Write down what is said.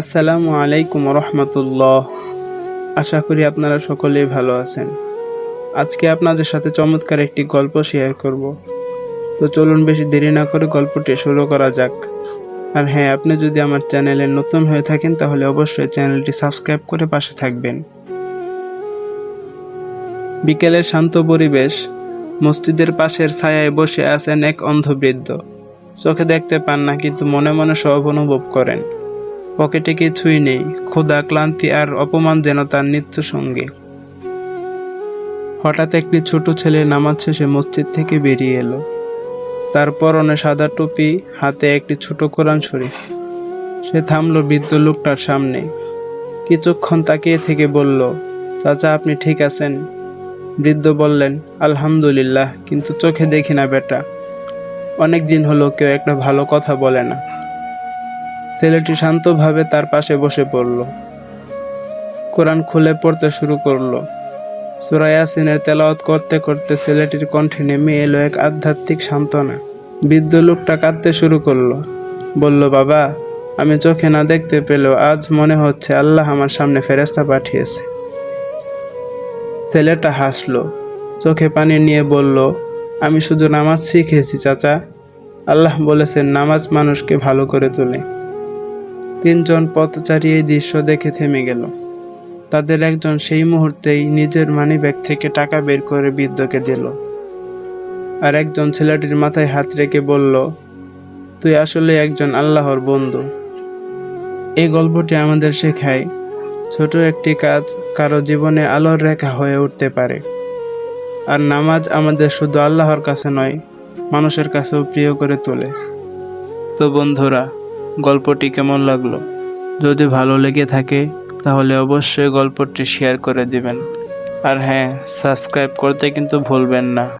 আসসালামু আলাইকুম রহমতুল্লাহ। আশা করি আপনারা সকলেই ভালো আছেন। আজকে আপনাদের সাথে চমৎকার একটি গল্প শেয়ার করব। তো চলুন বেশি দেরি না করে গল্পটি শুরু করা যাক। আর হ্যাঁ আপনি যদি আমার চ্যানেলে নতুন হয়ে থাকেন, তাহলে অবশ্যই চ্যানেলটি সাবস্ক্রাইব করে পাশে থাকবেন। বিকেলের শান্ত পরিবেশ, মসজিদের পাশের ছায়ায় বসে আছেন এক অন্ধ বৃদ্ধ। চোখে দেখতে পান না, কিন্তু মনে মনে সব অনুভব করেন। পকেটে কিছুই নেই, ক্ষুধা, ক্লান্তি আর অপমান যেন তার নিত্য সঙ্গে। হঠাৎ একটি ছোট ছেলে নামাজ শেষে মসজিদ থেকে বেরিয়ে এলো। তার পরনে সাদা টুপি, হাতে একটি ছোট কোরআন শরীফ। সে থামল বৃদ্ধ লোকটার সামনে। কিছুক্ষণ তাকিয়ে থেকে বলল, চাচা, আপনি ঠিক আছেন? বৃদ্ধ বললেন, আলহামদুলিল্লাহ, কিন্তু চোখে দেখি না, বেটা। অনেক দিন হলো কেউ একটা ভালো কথা বলে না। ছেলেটি শান্তভাবে তার পাশে বসে পড়ল। কোরআন খুলে পড়তে শুরু করল। সূরা ইয়াসিনের তেলাওয়াত করতে করতে ছেলেটির কণ্ঠে নেমে এলো এক আধ্যাত্মিক সান্ত্বনা। বৃদ্ধ লোকটা কাঁদতে শুরু করল। বলল, বাবা, আমি চোখে না দেখতে পেলেও আজ মনে হচ্ছে আল্লাহ আমার সামনে ফেরেস্তা পাঠিয়েছে। ছেলেটা হাসলো, চোখে পানি নিয়ে বলল, আমি শুধু নামাজ শিখেছি, চাচা। আল্লাহ বলেছেন, নামাজ মানুষকে ভালো করে তোলে। তিনজন পথচারী এই দৃশ্য দেখে থেমে গেল। তাদের একজন সেই মুহূর্তেই নিজের মানিব্যাগ থেকে টাকা বের করে বৃদ্ধকে দিল। আর একজন ছেলেটির মাথায় হাত রেখে বলল, তুই আসলে একজন আল্লাহর বন্ধু। এই গল্পটি আমাদের শেখায়, ছোট একটি কাজ কারও জীবনে আলোর রেখা হয়ে উঠতে পারে। আর নামাজ আমাদের শুধু আল্লাহর কাছে নয়, মানুষের কাছেও প্রিয় করে তোলে। তো বন্ধুরা গল্পটি কেমন লাগল? যদি ভালো লেগে থাকে, তাহলে অবশ্যই গল্পটি শেয়ার করে দিবেন। আর হ্যাঁ সাবস্ক্রাইব করতে কিন্তু ভুলবেন না।